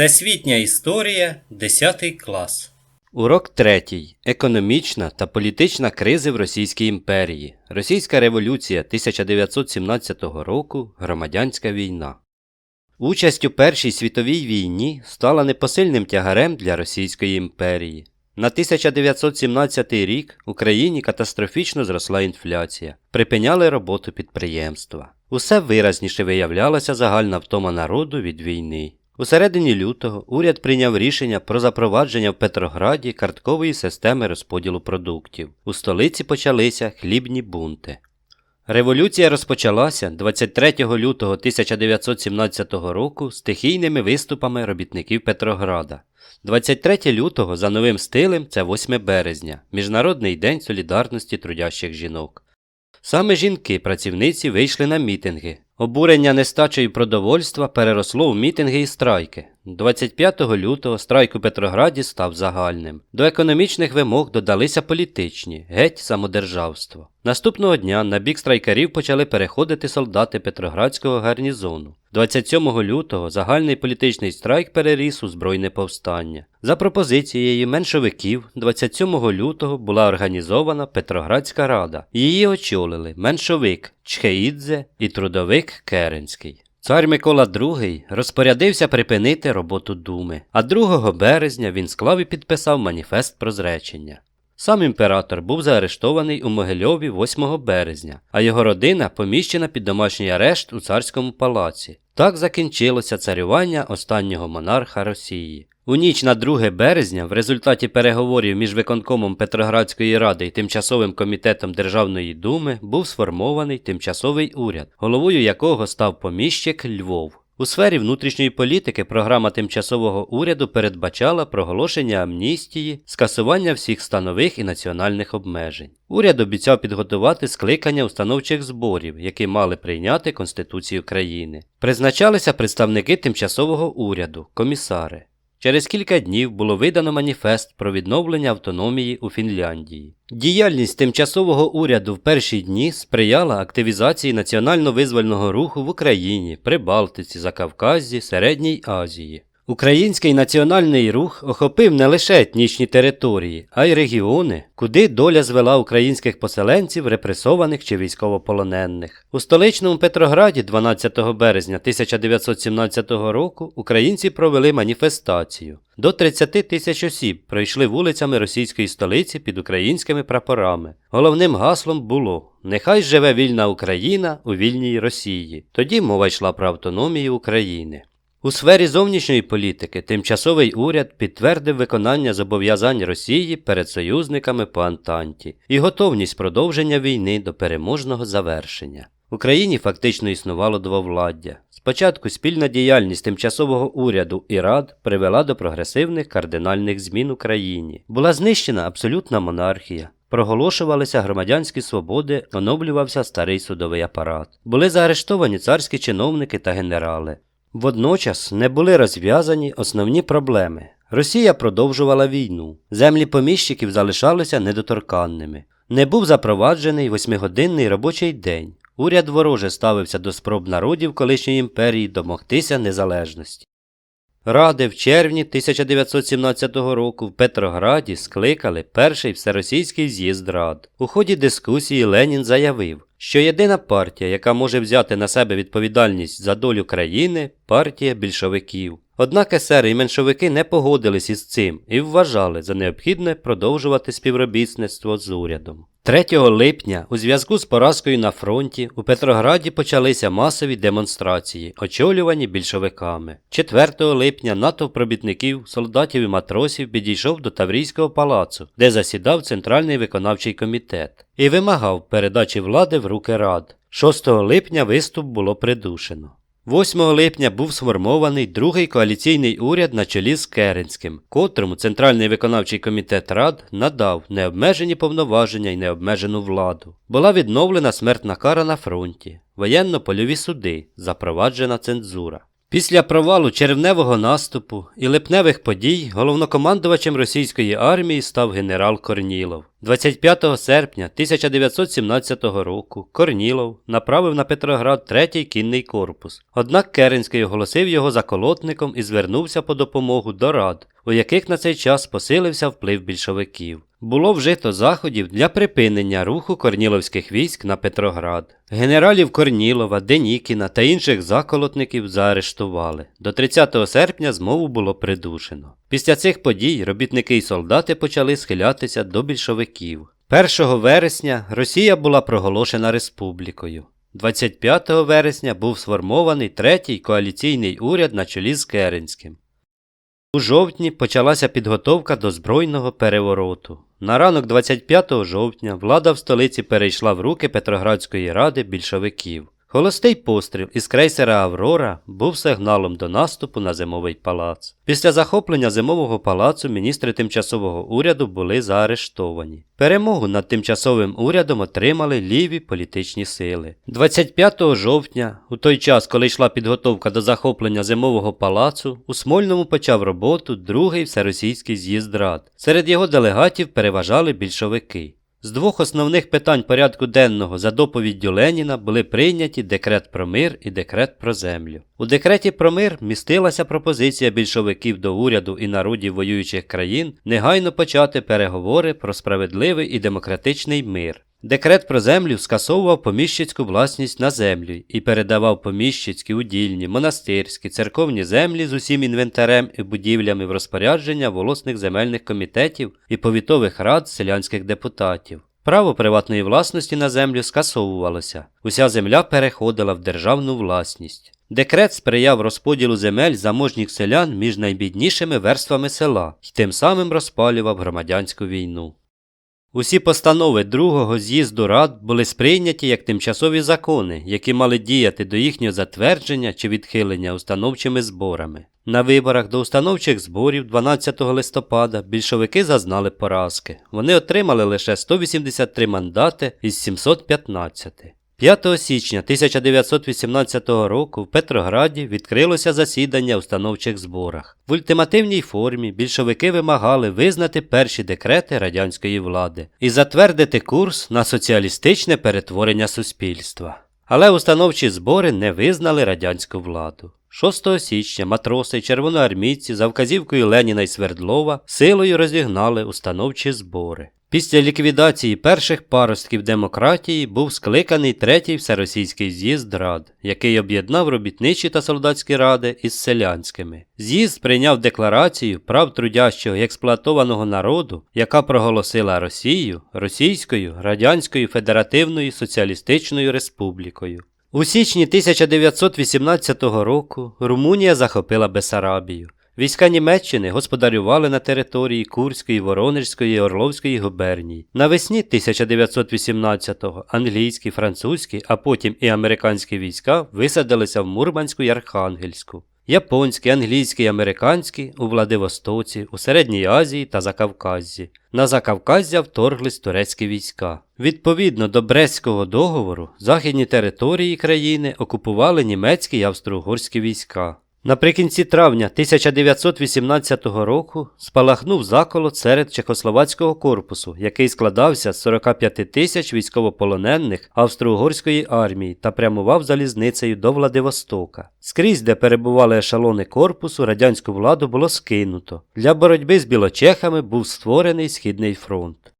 Всесвітня історія 10 клас. Урок третій. Економічна та політична кризи в Російській імперії. Російська революція 1917 року. Громадянська війна. Участь у Першій світовій війні стала непосильним тягарем для Російської імперії. На 1917 рік Україні катастрофічно зросла інфляція, припиняли роботу підприємства. Усе виразніше виявлялася загальна втома народу від війни. У середині лютого уряд прийняв рішення про запровадження в Петрограді карткової системи розподілу продуктів. У столиці почалися хлібні бунти. Революція розпочалася 23 лютого 1917 року стихійними виступами робітників Петрограда. 23 лютого за новим стилем це 8 березня, Міжнародний день солідарності трудящих жінок. Саме жінки, працівниці, вийшли на мітинги. Обурення нестачею продовольства переросло в мітинги і страйки. 25 лютого страйк у Петрограді став загальним. До економічних вимог додалися політичні, геть самодержавство. Наступного дня на бік страйкарів почали переходити солдати Петроградського гарнізону. 27 лютого загальний політичний страйк переріс у збройне повстання. За пропозицією меншовиків, 27 лютого була організована Петроградська рада. Її очолили меншовик Чхеїдзе і трудовик Керенський. Цар Микола II розпорядився припинити роботу думи, а 2 березня він склав і підписав маніфест про зречення. Сам імператор був заарештований у Могильові 8 березня, а його родина поміщена під домашній арешт у царському палаці. Так закінчилося царювання останнього монарха Росії. У ніч на 2 березня, в результаті переговорів між виконкомом Петроградської ради і тимчасовим комітетом Державної думи був сформований тимчасовий уряд, головою якого став поміщик Львов. У сфері внутрішньої політики програма тимчасового уряду передбачала проголошення амністії, скасування всіх станових і національних обмежень. Уряд обіцяв підготувати скликання установчих зборів, які мали прийняти Конституцію країни. Призначалися представники тимчасового уряду, комісари. Через кілька днів було видано маніфест про відновлення автономії у Фінляндії. Діяльність тимчасового уряду в перші дні сприяла активізації національно-визвольного руху в Україні, Прибалтиці, Закавказі, Середній Азії. Український національний рух охопив не лише етнічні території, а й регіони, куди доля звела українських поселенців, репресованих чи військовополонених. У столичному Петрограді 12 березня 1917 року українці провели маніфестацію. До 30 тисяч осіб пройшли вулицями російської столиці під українськими прапорами. Головним гаслом було Нехай живе вільна Україна у вільній Росії. Тоді мова йшла про автономію України. У сфері зовнішньої політики тимчасовий уряд підтвердив виконання зобов'язань Росії перед союзниками по Антанті і готовність продовження війни до переможного завершення. В Україні фактично існувало двовладдя. Спочатку спільна діяльність тимчасового уряду і рад привела до прогресивних кардинальних змін у країні. Була знищена абсолютна монархія. Проголошувалися громадянські свободи, оновлювався старий судовий апарат. Були заарештовані царські чиновники та генерали. Водночас не були розв'язані основні проблеми. Росія продовжувала війну, землі поміщиків залишалися недоторканними. Не був запроваджений восьмигодинний робочий день. Уряд вороже ставився до спроб народів колишньої імперії домогтися незалежності. Ради в червні 1917 року в Петрограді скликали перший всеросійський з'їзд рад. У ході дискусії Ленін заявив, що єдина партія, яка може взяти на себе відповідальність за долю країни партія більшовиків. Однак есери і меншовики не погодились із цим і вважали за необхідне продовжувати співробітництво з урядом. 3 липня, у зв'язку з поразкою на фронті, у Петрограді почалися масові демонстрації, очолювані більшовиками. 4 липня натовп робітників, солдатів і матросів підійшов до Таврійського палацу, де засідав Центральний виконавчий комітет, і вимагав передачі влади в руки рад. 6 липня виступ було придушено. 8 липня був сформований другий коаліційний уряд на чолі з Керенським, котрому Центральний виконавчий комітет Рад надав необмежені повноваження і необмежену владу. Була відновлена смертна кара на фронті, воєнно-польові суди, запроваджена цензура. Після провалу червневого наступу і липневих подій головнокомандувачем російської армії став генерал Корнілов. 25 серпня 1917 року Корнілов направив на Петроград третій кінний корпус. Однак Керенський оголосив його заколотником і звернувся по допомогу до рад, у яких на цей час посилився вплив більшовиків. Було вжито заходів для припинення руху корніловських військ на Петроград. Генералів Корнілова, Денікіна та інших заколотників заарештували. До 30 серпня змову було придушено. Після цих подій робітники й солдати почали схилятися до більшовиків. 1 вересня Росія була проголошена республікою. 25 вересня був сформований третій коаліційний уряд на чолі з Керенським. У жовтні почалася підготовка до збройного перевороту. На ранок 25 жовтня влада в столиці перейшла в руки Петроградської ради більшовиків. Холостий постріл із крейсера Аврора був сигналом до наступу на зимовий палац. Після захоплення зимового палацу міністри тимчасового уряду були заарештовані. Перемогу над тимчасовим урядом отримали ліві політичні сили. 25 жовтня, у той час, коли йшла підготовка до захоплення зимового палацу, у Смольному почав роботу другий всеросійський з'їзд рад. Серед його делегатів переважали більшовики. З двох основних питань порядку денного за доповіддю Леніна були прийняті декрет про мир і декрет про землю. У декреті про мир містилася пропозиція більшовиків до уряду і народів воюючих країн негайно почати переговори про справедливий і демократичний мир. Декрет про землю скасовував поміщицьку власність на землю і передавав поміщицькі, удільні, монастирські, церковні землі з усім інвентарем і будівлями в розпорядження волосних земельних комітетів і повітових рад селянських депутатів. Право приватної власності на землю скасовувалося. Уся земля переходила в державну власність. Декрет сприяв розподілу земель заможніх селян між найбіднішими верствами села і тим самим розпалював громадянську війну. Усі постанови другого з'їзду рад були сприйняті як тимчасові закони, які мали діяти до їхнього затвердження чи відхилення установчими зборами. На виборах до установчих зборів 12 листопада більшовики зазнали поразки. Вони отримали лише 183 мандати із 715. 5 січня 1918 року в Петрограді відкрилося засідання у становчих зборах. В ультимативній формі більшовики вимагали визнати перші декрети радянської влади і затвердити курс на соціалістичне перетворення суспільства. Але установчі збори не визнали радянську владу. 6 січня матроси й червоноармійці за вказівкою Леніна й Свердлова силою розігнали установчі збори. Після ліквідації перших паростків демократії був скликаний третій всеросійський з'їзд рад, який об'єднав робітничі та солдатські ради із селянськими. З'їзд прийняв декларацію прав трудящого і експлуатованого народу, яка проголосила Росію Російською Радянською Федеративною Соціалістичною Республікою. У січні 1918 року Румунія захопила Бесарабію. Війська Німеччини господарювали на території Курської, Воронежської і Орловської губерній. Навесні 1918-го англійські, французькі, а потім і американські війська висадилися в Мурманську й Архангельську. Японські, англійські американські у Владивостоці, у Середній Азії та Закавказзі. На Закавказзя вторглись турецькі війська. Відповідно до Брестського договору, західні території країни окупували німецькі й австро-угорські війська. Наприкінці травня 1918 року спалахнув заколот серед Чехословацького корпусу, який складався з 45 тисяч військовополонених австро-угорської армії та прямував залізницею до Владивостока. Скрізь, де перебували ешелони корпусу, радянську владу було скинуто. Для боротьби з білочехами був створений Східний фронт.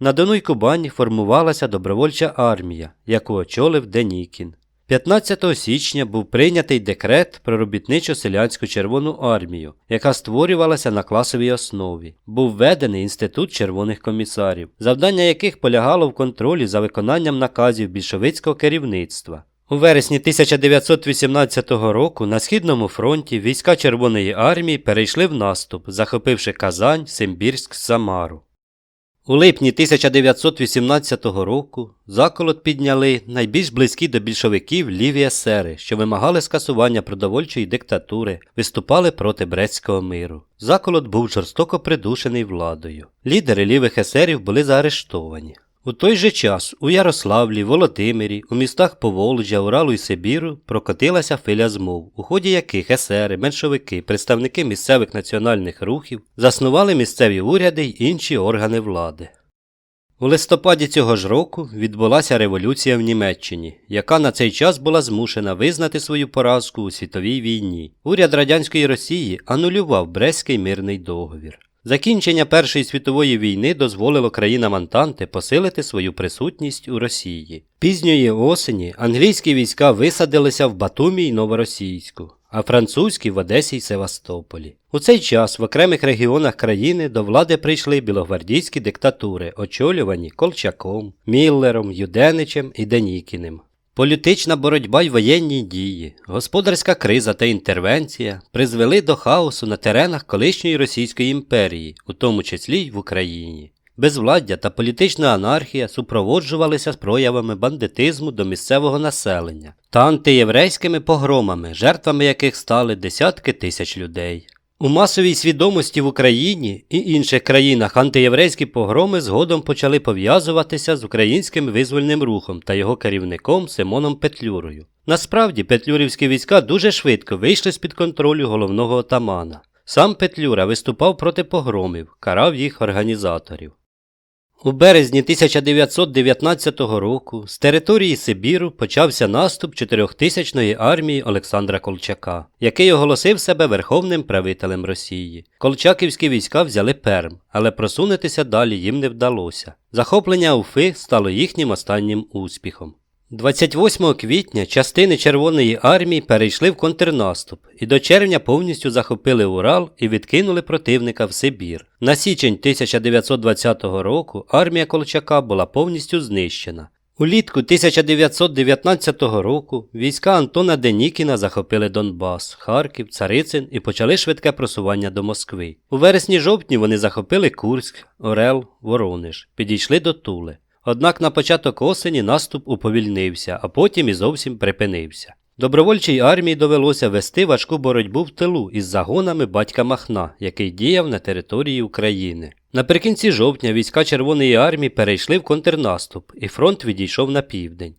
На Дону й Кубані формувалася добровольча армія, яку очолив Денікін. 15 січня був прийнятий декрет про робітничо-селянську Червону армію, яка створювалася на класовій основі. Був введений інститут червоних комісарів, завдання яких полягало в контролі за виконанням наказів більшовицького керівництва. У вересні 1918 року на Східному фронті війська Червоної армії перейшли в наступ, захопивши Казань, Симбірськ, Самару. У липні 1918 року заколот підняли найбільш близькі до більшовиків ліві есери, що вимагали скасування продовольчої диктатури, виступали проти Брестського миру. Заколот був жорстоко придушений владою. Лідери лівих есерів були заарештовані. У той же час у Ярославлі, Володимирі, у містах Поволжя, Уралу і Сибіру прокотилася хвиля змов, у ході яких есери, меншовики, представники місцевих національних рухів заснували місцеві уряди й інші органи влади. У листопаді цього ж року відбулася революція в Німеччині, яка на цей час була змушена визнати свою поразку у світовій війні. Уряд радянської Росії анулював Брестський мирний договір. Закінчення Першої світової війни дозволило країнам Антанти посилити свою присутність у Росії. Пізньої осені англійські війська висадилися в Батумі й Новоросійську, а французькі в Одесі й Севастополі. У цей час в окремих регіонах країни до влади прийшли білогвардійські диктатури, очолювані Колчаком, Міллером, Юденичем і Денікіним. Політична боротьба й воєнні дії, господарська криза та інтервенція призвели до хаосу на теренах колишньої Російської імперії, у тому числі й в Україні. Безвладдя та політична анархія супроводжувалися з проявами бандитизму до місцевого населення та антиєврейськими погромами, жертвами яких стали десятки тисяч людей. У масовій свідомості в Україні і інших країнах антиєврейські погроми згодом почали пов'язуватися з українським визвольним рухом та його керівником Симоном Петлюрою. Насправді, петлюрівські війська дуже швидко вийшли з-під контролю головного отамана. Сам Петлюра виступав проти погромів, карав їх організаторів. У березні 1919 року з території Сибіру почався наступ чотирьохтисячної армії Олександра Колчака, який оголосив себе верховним правителем Росії. Колчаківські війська взяли Перм, але просунутися далі їм не вдалося. Захоплення Уфи стало їхнім останнім успіхом. 28 квітня частини Червоної армії перейшли в контрнаступ і до червня повністю захопили Урал і відкинули противника в Сибір. На січень 1920 року армія Колчака була повністю знищена. Улітку 1919 року війська Антона Денікіна захопили Донбас, Харків, Царицин і почали швидке просування до Москви. У вересні-жовтні вони захопили Курськ, Орел, Воронеж, підійшли до Тули. Однак на початок осені наступ уповільнився, а потім і зовсім припинився. Добровольчій армії довелося вести важку боротьбу в тилу із загонами батька Махна, який діяв на території України. Наприкінці жовтня війська Червоної армії перейшли в контрнаступ, і фронт відійшов на південь.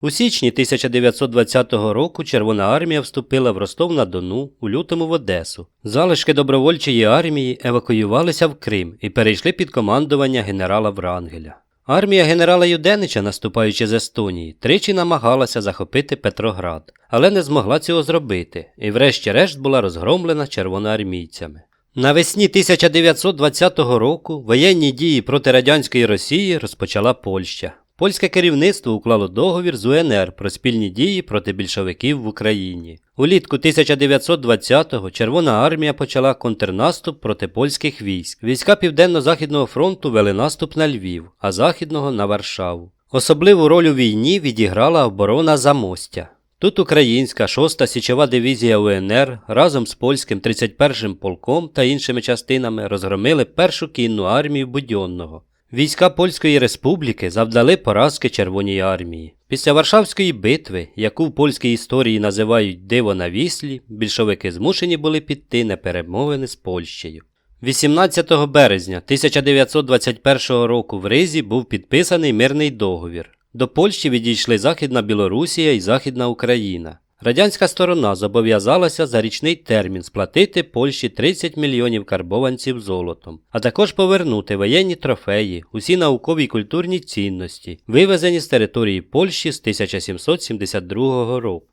У січні 1920 року Червона армія вступила в Ростов на Дону, у лютому в Одесу. Залишки добровольчої армії евакуювалися в Крим і перейшли під командування генерала Врангеля. Армія генерала Юденича, наступаючи з Естонії, тричі намагалася захопити Петроград, але не змогла цього зробити, і врешті-решт була розгромлена червоноармійцями. Навесні 1920 року воєнні дії проти радянської Росії розпочала Польща. Польське керівництво уклало договір з УНР про спільні дії проти більшовиків в Україні. Улітку 1920-го Червона армія почала контрнаступ проти польських військ. Війська Південно-Західного фронту вели наступ на Львів, а Західного на Варшаву. Особливу роль у війні відіграла оборона Замостя. Тут українська 6-та січова дивізія УНР разом з польським 31-м полком та іншими частинами розгромили першу кінну армію Будьонного. Війська Польської Республіки завдали поразки Червоній армії. Після Варшавської битви, яку в польській історії називають Диво на віслі, більшовики змушені були піти на перемовини з Польщею. 18 березня 1921 року в Ризі був підписаний мирний договір. До Польщі відійшли Західна Білорусія і Західна Україна. Радянська сторона зобов'язалася за річний термін сплатити Польщі 30 мільйонів карбованців золотом, а також повернути воєнні трофеї, усі наукові й культурні цінності, вивезені з території Польщі з 1772 року.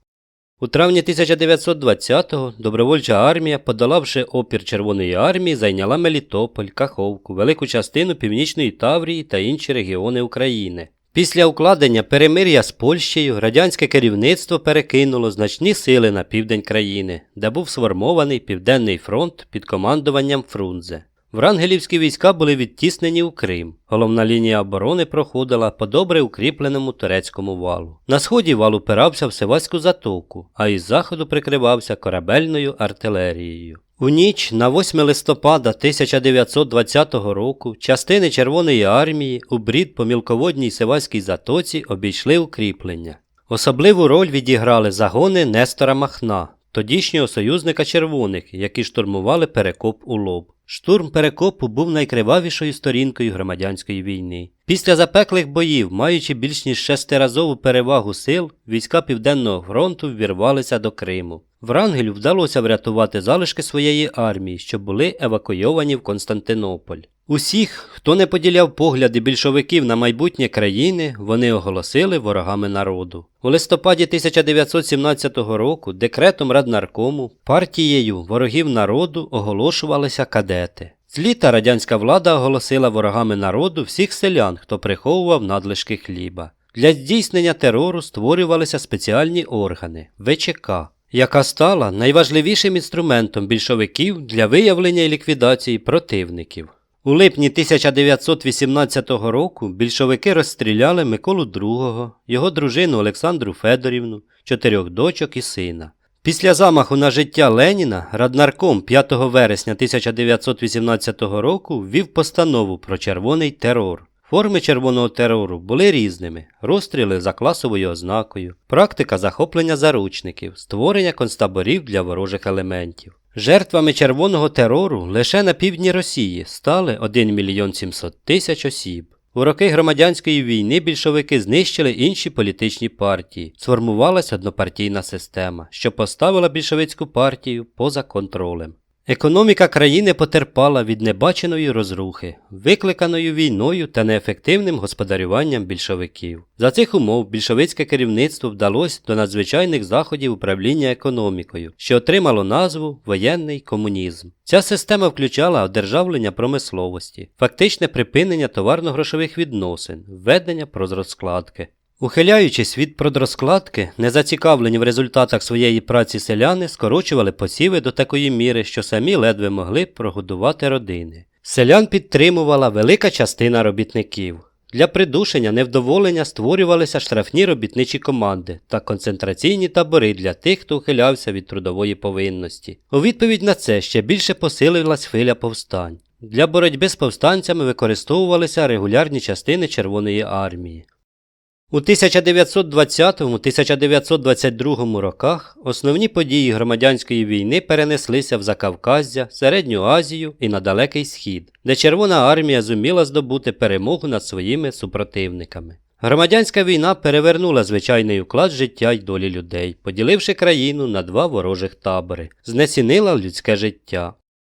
У травні 1920-го добровольча армія, подолавши опір Червоної армії, зайняла Мелітополь, Каховку, велику частину Північної Таврії та інші регіони України. Після укладення перемир'я з Польщею радянське керівництво перекинуло значні сили на південь країни, де був сформований Південний фронт під командуванням Фрунзе. Врангелівські війська були відтіснені у Крим. Головна лінія оборони проходила по добре укріпленому турецькому валу. На сході вал упирався в Севаську затоку, а із заходу прикривався корабельною артилерією. У ніч на 8 листопада 1920 року частини Червоної армії у брід по мілководній Севаській затоці обійшли укріплення. Особливу роль відіграли загони Нестора Махна, тодішнього союзника червоних, які штурмували перекоп у лоб. Штурм Перекопу був найкривавішою сторінкою громадянської війни. Після запеклих боїв, маючи більш ніж шестиразову перевагу сил, війська Південного фронту ввірвалися до Криму. Врангелю вдалося врятувати залишки своєї армії, що були евакуйовані в Константинополь. Усіх, хто не поділяв погляди більшовиків на майбутнє країни, вони оголосили ворогами народу. У листопаді 1917 року декретом Раднаркому партією ворогів народу оголошувалися кадети. З літа радянська влада оголосила ворогами народу всіх селян, хто приховував надлишки хліба. Для здійснення терору створювалися спеціальні органи ВЧК, яка стала найважливішим інструментом більшовиків для виявлення і ліквідації противників. У липні 1918 року більшовики розстріляли Миколу II, його дружину Олександру Федорівну, чотирьох дочок і сина. Після замаху на життя Леніна Раднарком 5 вересня 1918 року ввів постанову про червоний терор. Форми червоного терору були різними: розстріли за класовою ознакою, практика захоплення заручників, створення концтаборів для ворожих елементів. Жертвами червоного терору лише на півдні Росії стали 1 мільйон 700 тисяч осіб. У роки громадянської війни більшовики знищили інші політичні партії. Сформувалась однопартійна система, що поставила більшовицьку партію поза контролем. Економіка країни потерпала від небаченої розрухи, викликаної війною та неефективним господарюванням більшовиків. За цих умов більшовицьке керівництво вдалося до надзвичайних заходів управління економікою, що отримало назву воєнний комунізм. Ця система включала одержавлення промисловості, фактичне припинення товарно-грошових відносин, введення прозроскладки. Ухиляючись від продрозкладки, незацікавлені в результатах своєї праці селяни скорочували посіви до такої міри, що самі ледве могли прогодувати родини. Селян підтримувала велика частина робітників. Для придушення невдоволення створювалися штрафні робітничі команди та концентраційні табори для тих, хто ухилявся від трудової повинності. У відповідь на це ще більше посилилась хвиля повстань. Для боротьби з повстанцями використовувалися регулярні частини Червоної армії. У 1920-1922 роках основні події громадянської війни перенеслися в Закавказя, Середню Азію і на Далекий Схід, де Червона армія зуміла здобути перемогу над своїми супротивниками. Громадянська війна перевернула звичайний уклад життя й долі людей, поділивши країну на два ворожих табори, знецінила людське життя,